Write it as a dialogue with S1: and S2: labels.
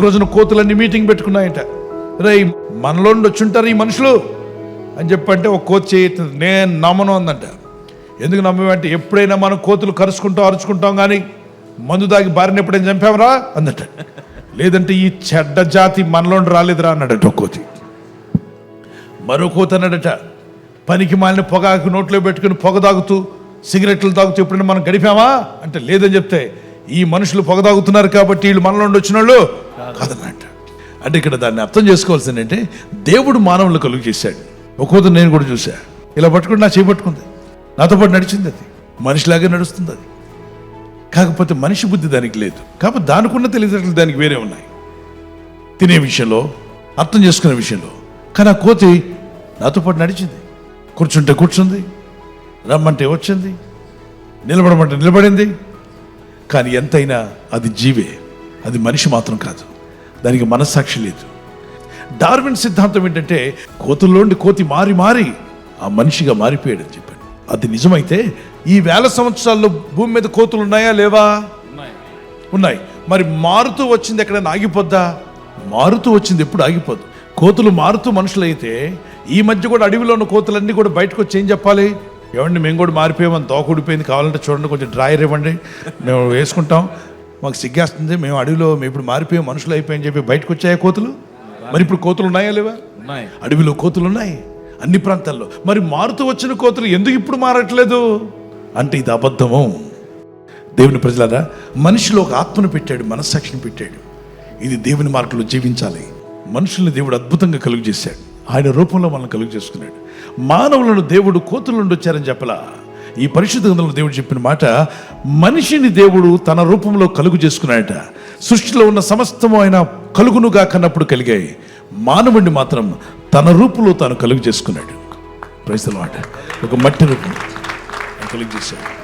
S1: ఒక రోజున కోతులన్నీ మీటింగ్ పెట్టుకున్నాయట. రే మనలో వచ్చుంటారు ఈ మనుషులు? అని చెప్పంటే ఒక కోతి చేయతుంది నేను నమ్మను అందంట. ఎందుకు నమ్మేమంటే ఎప్పుడైనా మనం కోతులు కరుచుకుంటాం అరుచుకుంటాం కానీ మందు దాగి బారిన ఎప్పుడైనా చంపామరా అందట. లేదంటే ఈ చెడ్డ జాతి మనలో రాలేదురా అన్నాడట ఒక కోతి. మరో కోత అన్నాడట పనికి మాలిన పొగాకు నోట్లో పెట్టుకుని పొగ తాగుతూ సిగరెట్లు తాగుతూ ఎప్పుడైనా మనం గడిపామా? అంటే లేదని చెప్తే ఈ మనుషులు పొగ తాగుతున్నారు కాబట్టి వీళ్ళు మనలో ఉండి వచ్చిన వాళ్ళు కాదన్నట్ట అంటే ఇక్కడ దాన్ని అర్థం చేసుకోవాల్సింది అంటే దేవుడు మానవులు కలుగు చేశాడు. ఒక నేను కూడా చూసా ఇలా పట్టుకుని నా చేపట్టుకుంది నాతో పాటు నడిచింది అది. మనిషిలాగే నడుస్తుంది అది. కాకపోతే మనిషి బుద్ధి దానికి లేదు. కాబట్టి దానికున్న తెలివితేటలు దానికి వేరే ఉన్నాయి. తినే విషయంలో అర్థం చేసుకునే విషయంలో. కానీ ఆ కోతి నాతో పాటు నడిచింది. కూర్చుంటే కూర్చుంది. రమ్మంటే వచ్చింది. నిలబడమంటే నిలబడింది. కానీ ఎంతైనా అది జీవే. అది మనిషి మాత్రం కాదు. దానికి మనస్సాక్షి లేదు. డార్విన్ సిద్ధాంతం ఏంటంటే కోతుల్లోండి కోతి మారి మారి ఆ మనిషిగా మారిపోయాడు అని చెప్పాడు. అది నిజమైతే ఈ వేల సంవత్సరాల్లో భూమి మీద కోతులు ఉన్నాయా లేవా? ఉన్నాయి. మరి మారుతూ వచ్చింది ఎక్కడైనా ఆగిపోద్దా? మారుతూ వచ్చింది ఎప్పుడు ఆగిపోద్దు కోతులు మారుతూ మనుషులైతే ఈ మధ్య కూడా అడవిలో ఉన్న కోతులన్నీ కూడా బయటకు వచ్చి ఏం చెప్పాలి? ఏమండి మేము కూడా మారిపోయామని తోకుడిపోయింది కావాలంటే చూడండి కొంచెం డ్రాయర్ ఇవ్వండి. మేము వేసుకుంటాం. మాకు సిగ్గేస్తుంది మేము అడవిలో మేము ఇప్పుడు మారిపోయాం మనుషులు అయిపోయాయని చెప్పి బయటకు వచ్చాయా కోతులు? మరి ఇప్పుడు కోతులు ఉన్నాయా లేవా?
S2: ఉన్నాయి.
S1: అడవిలో కోతులు ఉన్నాయి అన్ని ప్రాంతాల్లో. మరి మారుతూ వచ్చిన కోతులు ఎందుకు ఇప్పుడు మారట్లేదు? అంటే ఇది అబద్ధము. దేవుని ప్రజలారా మనిషిలో ఒక ఆత్మను పెట్టాడు మనస్సాక్షిని పెట్టాడు. ఇది దేవుని మార్గంలో జీవించాలి. మనుషుల్ని దేవుడు అద్భుతంగా కలుగు చేశాడు. ఆయన రూపంలో మనల్ని కలుగు చేసుకున్నాడు. మానవులను దేవుడు కోతుల నుండి వచ్చారని చెప్పలా. ఈ పరిశుద్ధ గ్రంథంలో దేవుడు చెప్పిన మాట మనిషిని దేవుడు తన రూపంలో కలుగు చేసుకున్నాడట. సృష్టిలో ఉన్న సమస్తము ఆయన కలుగునుగా కన్నప్పుడు కలిగాయి. మానవుడిని మాత్రం తన రూపంలో తాను కలుగు చేసుకున్నాడు. ప్రజల మాట ఒక మట్టి రూపం కలుగు చేశాడు.